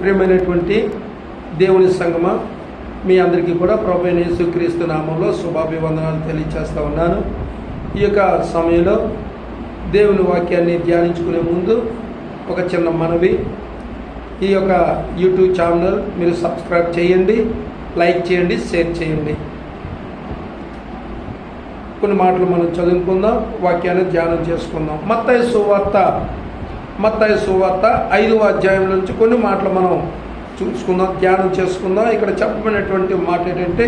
ప్రియమైనటువంటి దేవుని సంగమ మీ అందరికీ కూడా ప్రభు సుక్రీస్తు యేసుక్రీస్తు నామంలో శుభాభివందనాలు తెలియజేస్తూ ఉన్నాను. ఈ యొక్క సమయంలో దేవుని వాక్యాన్ని ధ్యానించుకునే ముందు ఒక చిన్న మనవి. ఈ యొక్క యూట్యూబ్ ఛానల్ మీరు సబ్స్క్రైబ్ చేయండి లైక్ చేయండి షేర్ చేయండి. కొన్ని మాటలు మనం చదువుకుందాం వాక్యాన్ని ధ్యానం చేసుకుందాం. మత్తాయి సువార్త మత్తాయి సువార్త ఐదవ అధ్యాయం నుంచి కొన్ని మాటలు మనం చూసుకుందాం ధ్యానం చేసుకుందాం. ఇక్కడ చెప్పబడినటువంటి మాట ఏంటంటే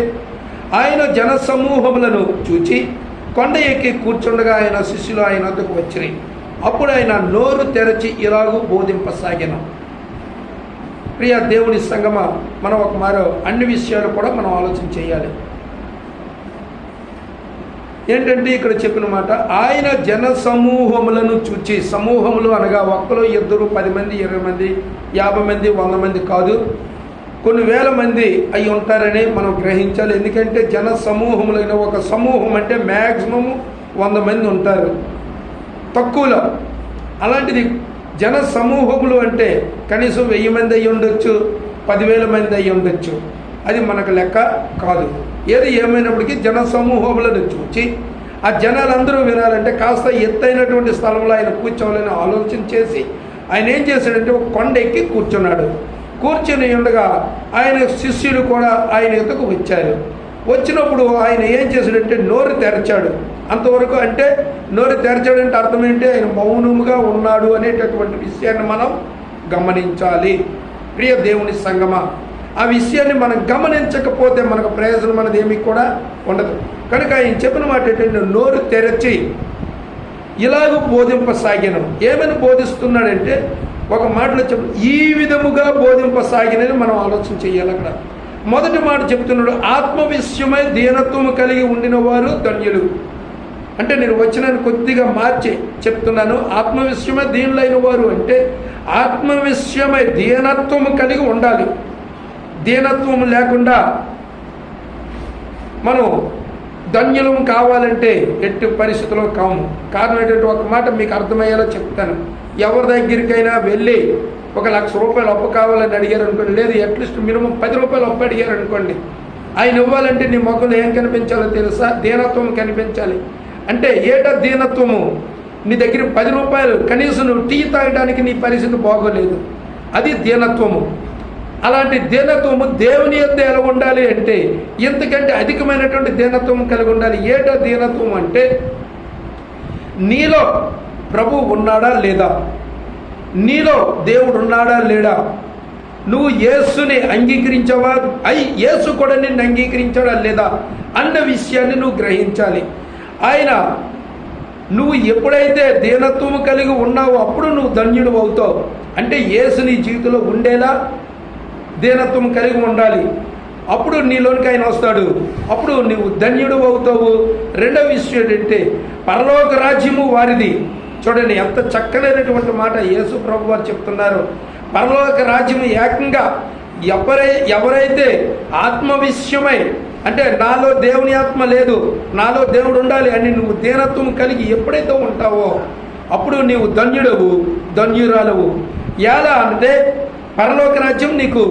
ఆయన జన సమూహములను చూచి కొండ ఎక్కి కూర్చుండగా ఆయన శిష్యులు ఆయన వద్దకు వచ్చినాయి అప్పుడు ఆయన నోరు తెరచి ఇలాగూ బోధింపసాగిన. ప్రియ దేవుని సంగమ మనం ఒక మరో అన్ని విషయాలు కూడా మనం ఆలోచన చేయాలి. ఏంటంటే ఇక్కడ చెప్పిన మాట ఆయన జన సమూహములను చూచి సమూహములు అనగా ఒక్కరు ఇద్దరు పది మంది ఇరవై మంది యాభై మంది వంద మంది కాదు. కొన్ని వేల మంది అయి ఉంటారని మనం గ్రహించాలి. ఎందుకంటే జన సమూహములైన ఒక సమూహం అంటే మ్యాక్సిమం వంద మంది ఉంటారు. తక్కువలో. అలాంటిది జన సమూహములు అంటే కనీసం వెయ్యి మంది అయ్యి ఉండొచ్చు పదివేల మంది అయ్యి ఉండొచ్చు. అది మనకు లెక్క కాదు. ఏది ఏమైనప్పటికీ జన సమూహంలో నుంచి వచ్చి ఆ జనాలందరూ వినాలంటే కాస్త ఎత్తైనటువంటి స్థలంలో ఆయన కూర్చోవాలని ఆలోచన చేసి ఆయన ఏం చేశాడంటే ఒక కొండ ఎక్కి కూర్చున్నాడు. కూర్చుని ఉండగా ఆయన శిష్యులు కూడా ఆయన ఎదుకు వచ్చారు. వచ్చినప్పుడు ఆయన ఏం చేశాడంటే నోరు తెరచాడు. అంతవరకు అంటే నోరు తెరచాడంటే అర్థం ఏంటి? ఆయన మౌనముగా ఉన్నాడు అనేటటువంటి విషయాన్ని మనం గమనించాలి. ప్రియ దేవుని సంగమ ఆ విషయాన్ని మనం గమనించకపోతే మనకు ప్రయోజనం అనేది ఏమీ కూడా ఉండదు. కనుక ఆయన చెప్పిన మాట ఏంటంటే నోరు తెరచి ఇలాగ బోధింపసాగిన ఏమని బోధిస్తున్నాడంటే ఒక మాటలో చెప్పు ఈ విధముగా బోధింపసాగినని మనం ఆలోచన చేయాలి అక్కడ. మొదటి మాట చెప్తున్నాడు ఆత్మవిశ్యమై దీనత్వం దీనత్వము కలిగి ఉండిన వారు ధన్యులు. అంటే నేను వచ్చిన కొద్దిగా మార్చి చెప్తున్నాను ఆత్మవిశ్యమై దీనులైన వారు అంటే ఆత్మవిశ్యమై దీనత్వము కలిగి ఉండాలి. దీనత్వం లేకుండా మనం ధన్యులం కావాలంటే ఎట్టి పరిస్థితుల్లో కాము. కారణమైనటువంటి ఒక మాట మీకు అర్థమయ్యేలా చెప్తాను. ఎవరి దగ్గరికైనా వెళ్ళి ఒక లక్ష రూపాయలు అప్పు కావాలని అడిగారు అనుకోండి లేదు అట్లీస్ట్ మినిమం పది రూపాయలు అప్పు అడిగారు అనుకోండి. ఆయన ఇవ్వాలంటే నీ మొక్కలు ఏం కనిపించాలో తెలుసా? దీనత్వం కనిపించాలి. అంటే ఏటా దీనత్వము? నీ దగ్గర పది రూపాయలు కనీసం నువ్వు టీ తాగడానికి నీ పరిస్థితి బాగోలేదు. అది దీనత్వము. అలాంటి దీనత్వము దేవుని యొక్క ఎలా ఉండాలి అంటే ఇంతకంటే అధికమైనటువంటి దీనత్వం కలిగి ఉండాలి. ఏటో దీనత్వం అంటే నీలో ప్రభు ఉన్నాడా లేదా? నీలో దేవుడు ఉన్నాడా లేడా? నువ్వు యేసుని అంగీకరించావా? అయి యేసు కూడా నిన్ను అంగీకరించాడా లేదా? అన్న విషయాన్ని నువ్వు గ్రహించాలి. ఆయన నువ్వు ఎప్పుడైతే దీనత్వము కలిగి ఉన్నావో అప్పుడు నువ్వు ధన్యుడు అవుతావు. అంటే యేసు నీ జీవితంలో ఉండేలా దీనత్వం కలిగి ఉండాలి. అప్పుడు నీలోనికి ఆయన వస్తాడు. అప్పుడు నువ్వు ధన్యుడు అవుతావు. రెండవ విషయం ఏంటంటే పరలోక రాజ్యము వారిది. చూడండి ఎంత చక్కనైనటువంటి మాట యేసు ప్రభు వారు చెప్తున్నారు. పరలోక రాజ్యము ఏకంగా ఎవరై ఎవరైతే ఆత్మ విషయమై అంటే నాలో దేవుని ఆత్మ లేదు నాలో దేవుడు ఉండాలి అని నువ్వు దీనత్వం కలిగి ఎప్పుడైతే ఉంటావో అప్పుడు నీవు ధన్యుడవు ధన్యురాలవు. ఎలా అంటే పరలోక రాజ్యం నీకు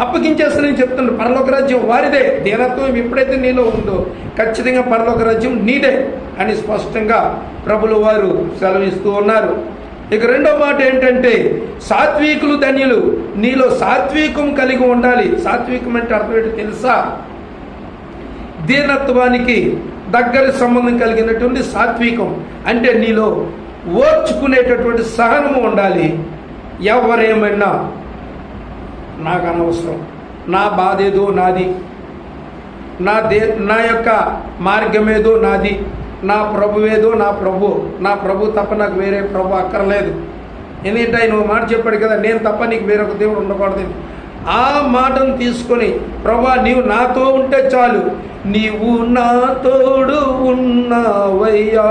అప్పగించేస్తానని చెప్తున్నాడు పరలోక రాజ్యం వారిదే. దీనత్వం ఎప్పుడైతే నీలో ఉందో ఖచ్చితంగా పరలోక రాజ్యం నీదే అని స్పష్టంగా ప్రభులు వారు సెలవిస్తూ ఉన్నారు. ఇక రెండో మాట ఏంటంటే సాత్వికులు ధన్యులు నీలో సాత్వికం కలిగి ఉండాలి. సాత్వికం అంటే అర్థం ఏంటో తెలుసా? దీనత్వానికి దగ్గర సంబంధం కలిగినటువంటి సాత్వికం అంటే నీలో ఓర్చుకునేటటువంటి సహనము ఉండాలి. ఎవరేమైనా నాకు అనవసరం. నా బాధ ఏదో నాది. నా దే నా యొక్క మార్గమేదో నాది. నా ప్రభువేదో నా ప్రభు. నా ప్రభు తప్ప నాకు వేరే ప్రభు అక్కర్లేదు. ఎందుకంటే ఆయన మాట చెప్పాడు కదా నేను తప్ప నీకు వేరొక దేవుడు ఉండకూడదు. ఆ మాటను తీసుకొని ప్రభా నీవు నాతో ఉంటే చాలు. నీవు నా తోడు ఉన్నావయ్యా.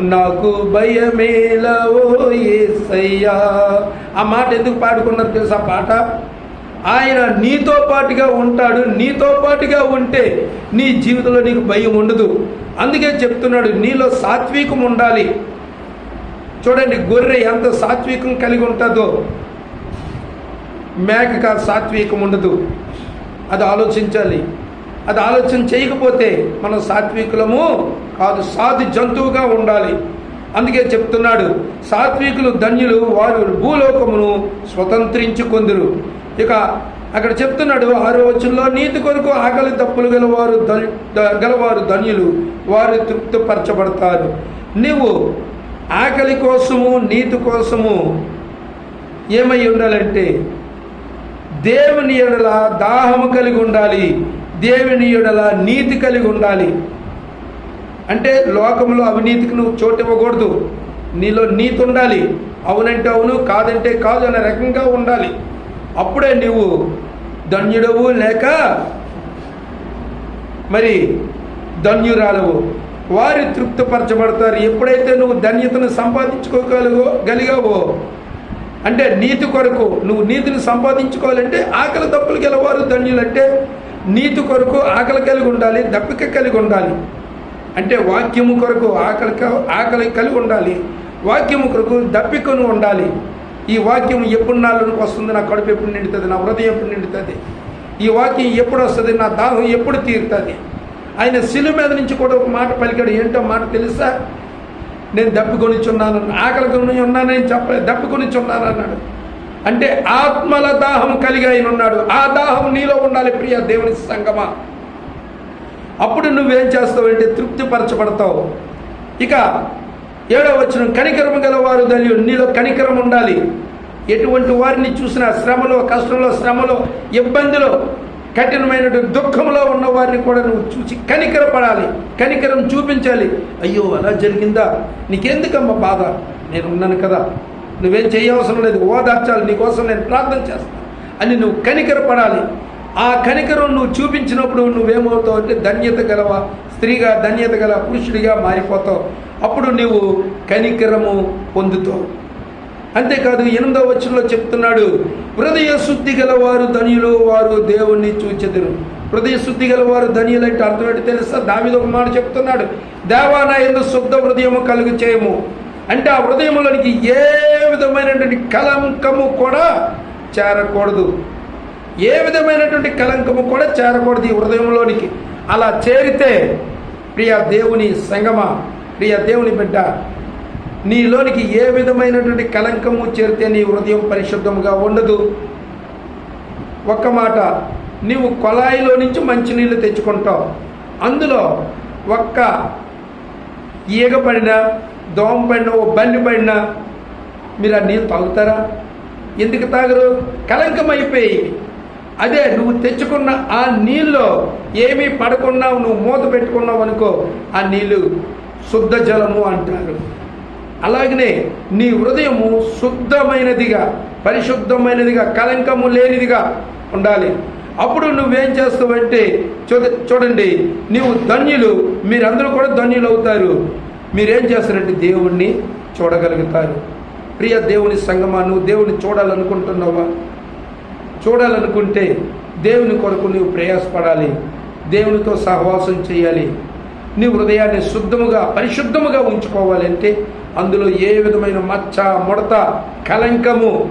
నాకు భయమేలవో ఏసయ్యా. ఆ మాట ఎందుకు పాడుకున్నారు తెలుసా పాట? ఆయన నీతో పాటుగా ఉంటాడు నీతో పాటుగా ఉంటే నీ జీవితంలో నీకు భయం ఉండదు. అందుకే చెప్తున్నాడు నీలో సాత్వికం ఉండాలి. చూడండి గొర్రె ఎంత సాత్వికం కలిగి ఉంటుందో. మేకగా సాత్వికం ఉండదు. అది ఆలోచించాలి. అది ఆలోచన చేయకపోతే మనం సాత్వికులము కాదు సాధు జంతువుగా ఉండాలి. అందుకే చెప్తున్నాడు సాత్వికులు ధన్యులు వారు భూలోకమును స్వతంత్రించుకొందురు. ఇక అక్కడ చెప్తున్నాడు ఆరో వచ్చుల్లో నీతి కొరకు ఆకలి తప్పులు గలవారు గలవారు ధన్యులు వారు తృప్తిపరచబడతారు. నువ్వు ఆకలి కోసము నీతి కోసము ఏమై ఉండాలంటే దేవుని ఎడల దాహము కలిగి ఉండాలి. దేవుని ఎడల నీతి కలిగి ఉండాలి. అంటే లోకంలో అవినీతికి నువ్వు చోటు ఇవ్వకూడదు నీలో నీతి ఉండాలి. అవునంటే అవును కాదంటే కాదు అనే రకంగా ఉండాలి. అప్పుడే నువ్వు ధన్యుడవు లేక మరి ధన్యురాలవు. వారి తృప్తిపరచబడతారు. ఎప్పుడైతే నువ్వు ధన్యతను సంపాదించుకోగలిగో గలిగావో అంటే నీతి కొరకు నువ్వు నీతిని సంపాదించుకోవాలంటే ఆకలి దప్పులు గెలవారు ధన్యులంటే నీతి కొరకు ఆకలి కలిగి ఉండాలి దప్పిక కలిగి ఉండాలి. అంటే వాక్యము కొరకు ఆకలి ఆకలి కలిగి ఉండాలి. వాక్యము కొరకు దప్పికొని ఉండాలి. ఈ వాక్యం ఎప్పుడు నాలుగు వస్తుంది? నా కడుపు ఎప్పుడు నిండుతుంది? నా హృదయం ఎప్పుడు నిండుతుంది? ఈ వాక్యం ఎప్పుడు వస్తుంది? నా దాహం ఎప్పుడు తీరుతుంది? ఆయన శిలు మీద నుంచి కూడా ఒక మాట పలికాడు. ఏంటో మాట తెలుసా? నేను దప్పికొనిచున్నాను ఆకలి కొని ఉన్నానని చెప్పలేదు. దప్పికొనిచున్నాను అన్నాడు. అంటే ఆత్మల దాహం కలిగి ఆయన ఉన్నాడు. ఆ దాహం నీలో ఉండాలి ప్రియ దేవుని సంగమా. అప్పుడు నువ్వేం చేస్తావంటే తృప్తిపరచబడతావు. ఇక ఏడో వచ్చిన కనికరము గలవారు దలి నీలో కనికరం ఉండాలి. ఎటువంటి వారిని చూసినా శ్రమలో కష్టంలో శ్రమలో ఇబ్బందిలో కఠినమైనటువంటి దుఃఖంలో ఉన్న వారిని కూడా నువ్వు చూసి కనికరపడాలి కనికరం చూపించాలి. అయ్యో అలా జరిగిందా? నీకెందుకమ్మా బాధ? నేను ఉన్నాను కదా. నువ్వేం చేయవసరం లేదు. ఓదార్చాలి. నీకోసం నేను ప్రార్థన చేస్తాను అని నువ్వు కనికరపడాలి. ఆ కనికరం నువ్వు చూపించినప్పుడు నువ్వేమవుతావు అంటే ధన్యత గలవ? స్త్రీగా ధన్యత గల పురుషుడిగా మారిపోతావు. అప్పుడు నువ్వు కనికరము పొందుతావు. అంతేకాదు ఎనిమిదవ వచనంలో చెప్తున్నాడు హృదయ శుద్ధి గలవారు ధనియులు వారు దేవుణ్ణి చూచెదరు. హృదయ శుద్ధి గలవారు ధనియులు అంటే అర్థం ఏంటి తెలుసా? దావిది ఒక మాట చెప్తున్నాడు దేవానా ఎందు శుద్ధ హృదయము కలుగు చేయము అంటే ఆ హృదయంలోనికి ఏ విధమైనటువంటి కలంకము కూడా చేరకూడదు. ఏ విధమైనటువంటి కలంకము కూడా చేరకూడదు ఈ హృదయంలోనికి. అలా చేరితే ప్రియ దేవుని సంగమ ప్రియ దేవుని బిడ్డ నీలోనికి ఏ విధమైనటువంటి కలంకము చేరితే నీ హృదయం పరిశుద్ధముగా ఉండదు. ఒక్క మాట నీవు కొలాయిలో నుంచి మంచినీళ్ళు తెచ్చుకుంటావు. అందులో ఒక్క ఈగ పడినా దోమ పడినా ఓ బండి పడినా మీరు ఆ నీళ్ళు తాగుతారా? ఎందుకు తాగరు? కలంకం అయిపోయి అదే నువ్వు తెచ్చుకున్న ఆ నీళ్ళు ఏమీ పడకుండా నువ్వు మూత పెట్టుకున్నావు అనుకో ఆ నీళ్ళు శుద్ధ జలము అంటారు. అలాగనే నీ హృదయము శుద్ధమైనదిగా పరిశుద్ధమైనదిగా కలంకము లేనిదిగా ఉండాలి. అప్పుడు నువ్వేం చేస్తావంటే చూడ చూడండి నీవు ధన్యులు మీరందరూ కూడా ధన్యులు అవుతారు. మీరేం చేస్తారంటే దేవుణ్ణి చూడగలుగుతారు. ప్రియ దేవుని సంగమా నువ్వు దేవుని చూడాలనుకుంటున్నావా? చూడాలనుకుంటే దేవుని కొరకు నువ్వు ప్రయాసపడాలి. దేవునితో సహవాసం చేయాలి. నీ హృదయాన్ని శుద్ధముగా పరిశుద్ధముగా ఉంచుకోవాలంటే అందులో ఏ విధమైన మచ్చ ముడత కలంకము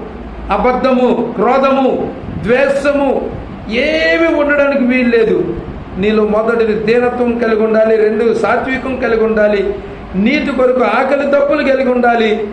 అబద్ధము క్రోధము ద్వేషము ఏమి ఉండడానికి వీల్లేదు నీలో మొదటిది దీనత్వం కలిగి ఉండాలి రెండు సాత్వికం కలిగి ఉండాలి నీతి కొరకు ఆకలి తప్పులు కలిగి ఉండాలి.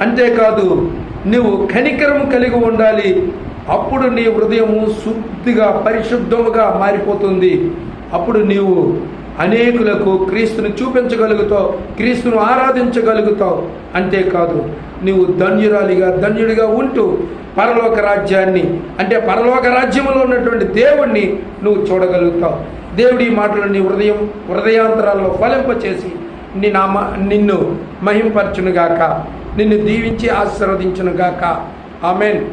అంతేకాదు నువ్వు కనికరము కలిగి ఉండాలి అప్పుడు నీ హృదయము శుద్ధిగా పరిశుద్ధముగా మారిపోతుంది. అప్పుడు నీవు అనేకులకు క్రీస్తుని చూపించగలుగుతావు క్రీస్తును ఆరాధించగలుగుతావు. అంతేకాదు నీవు ధన్యురాలిగా ధన్యుడిగా ఉంటూ పరలోక రాజ్యాన్ని అంటే పరలోక రాజ్యంలో ఉన్నటువంటి దేవుణ్ణి నువ్వు చూడగలుగుతావు. దేవుడి మాటలు నీ హృదయం హృదయాంతరాల్లో ఫలింపచేసి నీ నామ నిన్ను మహింపరచునుగాక నిన్ను దీవించి ఆశీర్వదించునుగాక. ఆమెన్.